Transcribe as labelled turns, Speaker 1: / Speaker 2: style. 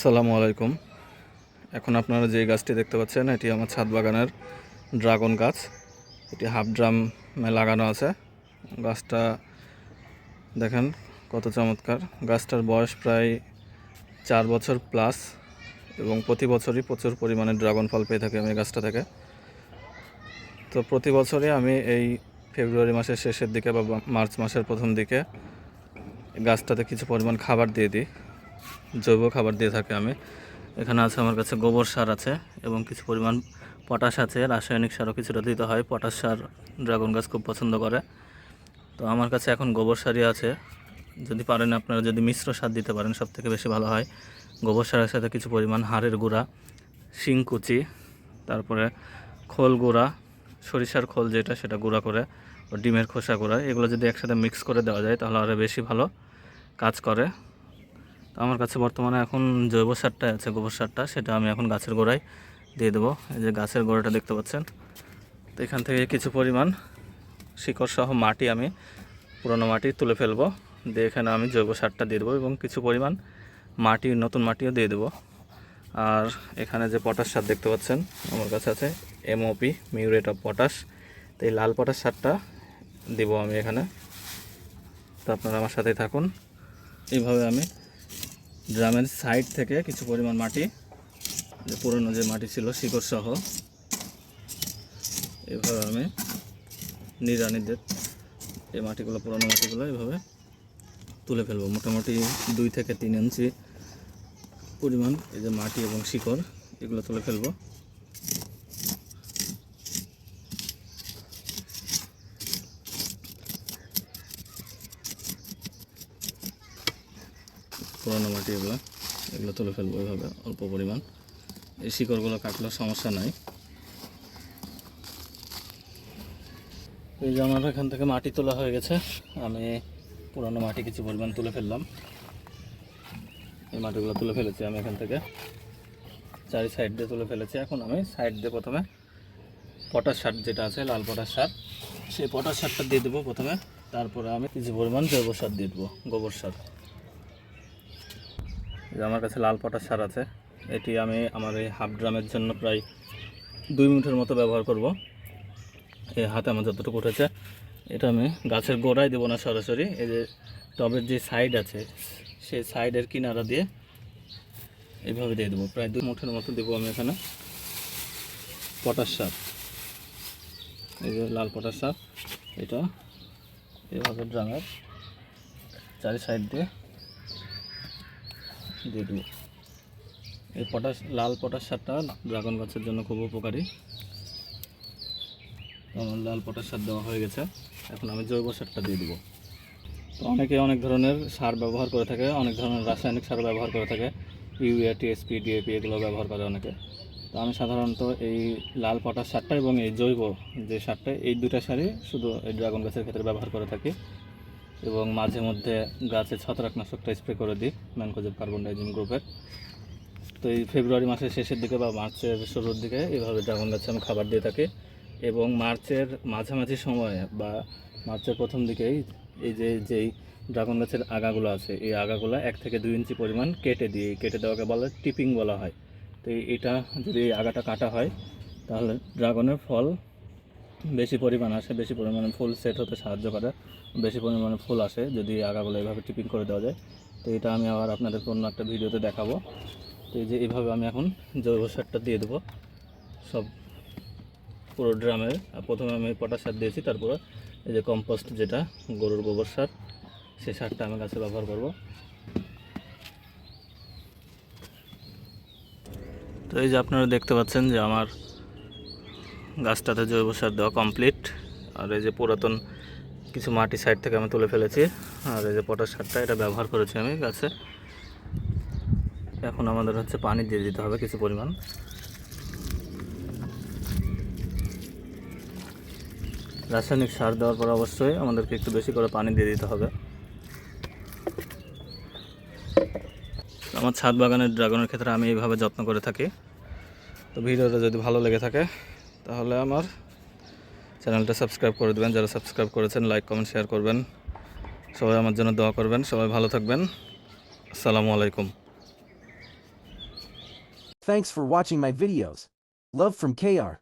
Speaker 1: আসসালামু আলাইকুম। এখন আপনারা যে গাছটি দেখতে পাচ্ছেন, এটি আমার ছাদ বাগানের ড্রাগন গাছ। এটি হাফ ড্রামে লাগানো আছে। গাছটা দেখেন কত চমৎকার। গাছটার বয়স প্রায় চার বছর প্লাস এবং প্রতি বছরই প্রচুর পরিমাণে ড্রাগন ফল পেয়ে থাকি আমি গাছটা থেকে। তো প্রতি বছরই আমি এই ফেব্রুয়ারি মাসের শেষের দিকে বা মার্চ মাসের প্রথম দিকে গাছটাতে কিছু পরিমাণ খাবার দিয়ে দিই। জৈব খাবার দিয়ে থাকি আমি। এখানে আছে আমার কাছে গোবর সার আছে এবং কিছু পরিমাণ পটাশ আছে। রাসায়নিক সারও কিছুটা দিতে হয়। পটাশ সার ড্রাগন গাছ খুব পছন্দ করে। তো আমার কাছে এখন গোবর সারই আছে। যদি পারেন আপনারা যদি মিশ্র সার দিতে পারেন সব থেকে বেশি ভালো হয়। গোবর সারের সাথে কিছু পরিমাণ হাড়ের গুঁড়া শিংকুচি তারপরে খোল গুঁড়া, সরিষার খোল যেটা, সেটা গুঁড়া করে ডিমের খোসা গুঁড়া, এগুলো যদি একসাথে মিক্স করে দেওয়া যায়, তাহলে আরও বেশি ভালো কাজ করে। তো আমার কাছে বর্তমানে এখন জৈব সারটা আছে, গোবর সারটা, সেটা আমি এখন গাছের গোড়ায় দিয়ে দেবো। এই যে গাছের গোড়াটা দেখতে পাচ্ছেন। তো এখান থেকে কিছু পরিমাণ শিকড় সহ মাটি আমি, পুরনো মাটি তুলে ফেলব। দিয়ে এখানে আমি জৈব সারটা দিয়ে দেবো এবং কিছু পরিমাণ মাটি, নতুন মাটিও দিয়ে দেবো। আর এখানে যে পটাশ সার দেখতে পাচ্ছেন, আমার কাছে আছে এমওপি মিউরেট অফ পটাশ। তো এই লাল পটাশ সারটা দেবো আমি এখানে। তো আপনারা আমার সাথেই থাকুন। এইভাবে আমি ড্রামের সাইড থেকে কিছু পরিমাণ মাটি, যে পুরনো যে মাটি ছিল, শিকড় সহ। এভাবে আমি নিরানিদের এই মাটিগুলো, পুরনো মাটিগুলো এভাবে তুলে ফেলব। মোটামুটি দুই থেকে তিন ইঞ্চি পরিমাণ এই যে মাটি এবং শিকড়, এগুলো তুলে ফেলব। পুরোনো মাটি এগুলো এগুলো তুলে ফেলব এভাবে, অল্প পরিমাণ। এই শিকড়গুলো কাটলেও সমস্যা নাই। এই যে আমার এখান থেকে মাটি তোলা হয়ে গেছে, আমি পুরোনো মাটি কিছু পরিমাণ তুলে ফেললাম। এই মাটিগুলো তুলে ফেলেছি আমি এখান থেকে। চারি সাইড দিয়ে তুলে ফেলেছি। এখন আমি সাইড দিয়ে প্রথমে পটাশ সার যেটা আছে, লাল পটাশ সার, সেই পটাশ সারটা দিয়ে দেবো প্রথমে। তারপরে আমি কিছু পরিমাণ জৈব সার দিয়ে দেবো, গোবর সার। যে আমার কাছে লাল পটাশ সার আছে, এটি আমি আমার এই হাফ ড্রামের জন্য প্রায় দুই মিনিটের মতো ব্যবহার করব। এই হাতে আমার যতটুকু উঠেছে, এটা আমি গাছের গোড়ায় দেবো না সরাসরি, এই যে টবের যে সাইড আছে সেই সাইডের কিনারা দিয়ে এভাবে দিয়ে দেবো। প্রায় দুই মুঠের মতো দেবো আমি এখানে পটাশ সার। এই যে লাল পটাশ সার, এটা এভাবে ড্রামের চারি সাইড দিয়ে দিয়ে দেবো। এই পটাশ, লাল পটাশ সারটা ড্রাগন গাছের জন্য খুব উপকারী। আমার লাল পটাশ সার দেওয়া হয়ে গেছে, এখন আমি জৈব সারটা দিয়ে দেবো। তো অনেকে অনেক ধরনের সার ব্যবহার করে থাকে, অনেক ধরনের রাসায়নিক সার ব্যবহার করে থাকে, ইউরিয়া টিএসপি ডিএপি এগুলো ব্যবহার করে অনেকে। তো আমি সাধারণত এই লাল পটাশ সারটা এবং এই জৈব যে সারটা, এই দুটা সারই শুধু এই ড্রাগন গাছের ক্ষেত্রে ব্যবহার করে থাকি। এবং মাঝে মধ্যে গাছে ছত্রাকনাশকটা স্প্রে করে দিই, ম্যানকোজেব কার্বন ডাইজিন গ্রুপের। তো এই ফেব্রুয়ারি মাসের শেষের দিকে বা মার্চের শুরুর দিকে এইভাবে ড্রাগন গাছে আমি খাবার দিয়ে থাকি এবং মার্চের মাঝামাঝি সময়ে বা মার্চের প্রথম দিকেই এই যে, যেই ড্রাগন গাছের আগাগুলো আছে, এই আগাগুলো এক থেকে দুই ইঞ্চি পরিমাণ কেটে দিই। কেটে দেওয়াকে বলে টিপিং বলা হয়। তো এটা যদি আগাটা কাটা হয়, তাহলে ড্রাগনের ফল বেশি পরিমাণ আসে, বেশি পরিমাণে ফুল সেট হতে সাহায্য করে। বেশি পরিমাণে ফুল আসে যদি আগাগুলো এভাবে টিপিং করে দেওয়া যায়। তো এটা আমি আবার আপনাদের অন্য একটা ভিডিওতে দেখাবো। তো এই যে এইভাবে আমি এখন জৈব সারটা দিয়ে দেবো। সব পুরো ড্রামে, আর প্রথমে আমি পটাশ সার দিয়েছি, তারপরে এই যে কম্পোস্ট যেটা, গরুর গোবর সার, সেই সারটা আমি গাছে ব্যবহার করব। তো এই যে আপনারা দেখতে পাচ্ছেন যে আমার গাছটাতে জৈব সার দেওয়া কমপ্লিট, আর এই যে পুরাতন কিছু মাটি সাইড থেকে আমি তুলে ফেলেছি। আর এই যে পটাশ সারটা, এটা ব্যবহার করেছি আমি গাছে। এখন আমাদের হচ্ছে পানি দিয়ে দিতে হবে কিছু পরিমাণ। রাসায়নিক সার দেওয়ার পর অবশ্যই আমাদেরকে একটু বেশি করে পানি দিয়ে দিতে হবে। আমার ছাদ বাগানের ড্রাগনের ক্ষেত্রে আমি এইভাবে যত্ন করে থাকি। তো ভিডিওটা যদি ভালো লেগে থাকে, তাহলে আমার চ্যানেলটা সাবস্ক্রাইব করে দেবেন। যারা সাবস্ক্রাইব করেছেন লাইক কমেন্ট শেয়ার করবেন। সবাই আমার জন্য দোয়া করবেন। সবাই ভালো থাকবেন। আসসালামু আলাইকুম।
Speaker 2: Thanks for watching my videos. Love from KR.